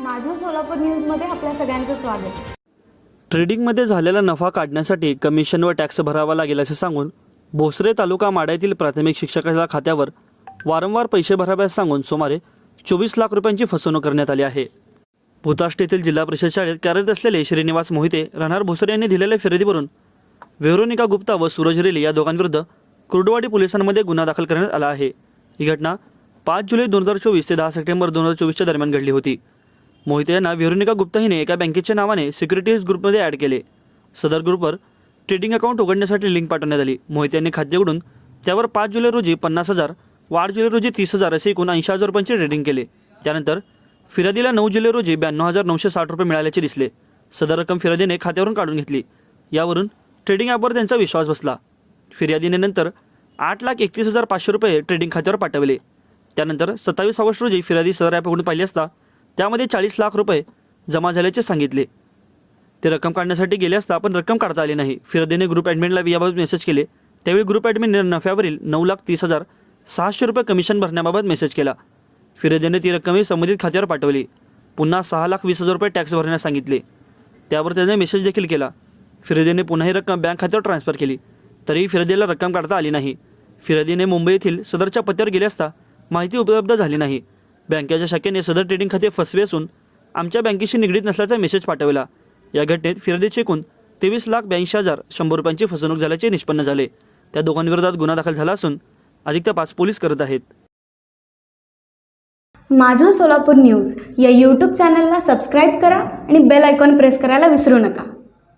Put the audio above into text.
माझं सोलापूर न्यूजमध्ये आपल्या सगळ्यांचं स्वागत. ट्रेडिंगमध्ये झालेला नफा काढण्यासाठी कमिशन व टॅक्स भरावा लागेल असे सांगून भोसरे तालुका माड्यातील प्राथमिक शिक्षकाच्या खात्यावर वारंवार पैसे भराव्यास सांगून सुमारे चोवीस लाख रुपयांची फसवणूक करण्यात आली आहे. भूताष्ट येथील जिल्हा परिषद शाळेत कार्यरत असलेले श्रीनिवास मोहिते राहणार भोसरे यांनी दिलेल्या फिर्यादीवरून वेरोनिका गुप्ता व सूरज रेले या दोघांविरुद्ध कुर्डवाडी पोलिसांमध्ये गुन्हा दाखल करण्यात आला आहे. ही घटना पाच जुलै दोन हजार चोवीस ते दहा सप्टेंबर दोन हजार चोवीसच्या दरम्यान घडली होती. मोहिते यांना व्हेरोनिका गुप्ता हिने एका बँकेच्या नावाने सिक्युरिटीज ग्रुपमध्ये ॲड केले. सदर ग्रुपवर ट्रेडिंग अकाउंट उघडण्यासाठी लिंक पाठवण्यात आली. मोहिते यांनी खाते उघडून त्यावर पाच जुलै रोजी पन्नास हजार व आठ जुलै रोजी तीस हजार असे एकूण ऐंशी हजार रुपयांचे ट्रेडिंग केले. त्यानंतर फिर्यादीला नऊ जुलै रोजी ब्याण्णव हजार नऊशे साठ रुपये मिळाल्याचे दिसले. सदर रक्कम फिर्यादीने खात्यावरून काढून घेतली. यावरून ट्रेडिंग ॲपवर त्यांचा विश्वास बसला. फिर्यादीने नंतर आठ लाख एकतीस हजार पाचशे रुपये ट्रेडिंग खात्यावर पाठवले. त्यानंतर सत्तावीस ऑगस्ट रोजी फिर्यादी सदर ॲप उघडून पाहिली असता त्यामध्ये चाळीस लाख रुपये जमा झाल्याचे सांगितले. ते रक्कम काढण्यासाठी गेले असता पण रक्कम काढता आली नाही. फिरदेने ग्रुप ॲडमिनला याबाबत मेसेज केले. त्यावेळी ग्रुप ॲडमिनने नफ्यावरील नऊ लाख तीस हजार सहाशे रुपये कमिशन भरण्याबाबत मेसेज केला. फिरदेने ती रक्कमही संबंधित खात्यावर पाठवली. पुन्हा सहा लाख वीस हजार रुपये टॅक्स भरण्यास सांगितले. त्यावर त्याने मेसेज देखील केला. फिरदेने पुन्हा ही रक्कम बँक खात्यावर ट्रान्सफर केली. तरीही फिरदेला रक्कम काढता आली नाही. फिरदीने मुंबई येथील सदरच्या पत्त्यावर गेले असता माहिती उपलब्ध झाली नाही. बँकेच्या शाखेने सदर ट्रेडिंग खाते फसवे असून आमच्या बँकेशी निगडीत नसल्याचा मेसेज पाठवला. या घटनेत फिर्यादीचे एकूण तेवीस लाख ब्याऐंशी हजार शंभर रुपयांची फसवणूक झाल्याचे निष्पन्न झाले. त्या दोघांविरोधात गुन्हा दाखल झाला असून अधिक तपास पोलीस करत आहेत. माझं सोलापूर न्यूज या यूट्यूब चॅनलला सबस्क्राईब करा आणि बेल आयकॉन प्रेस करायला विसरू नका.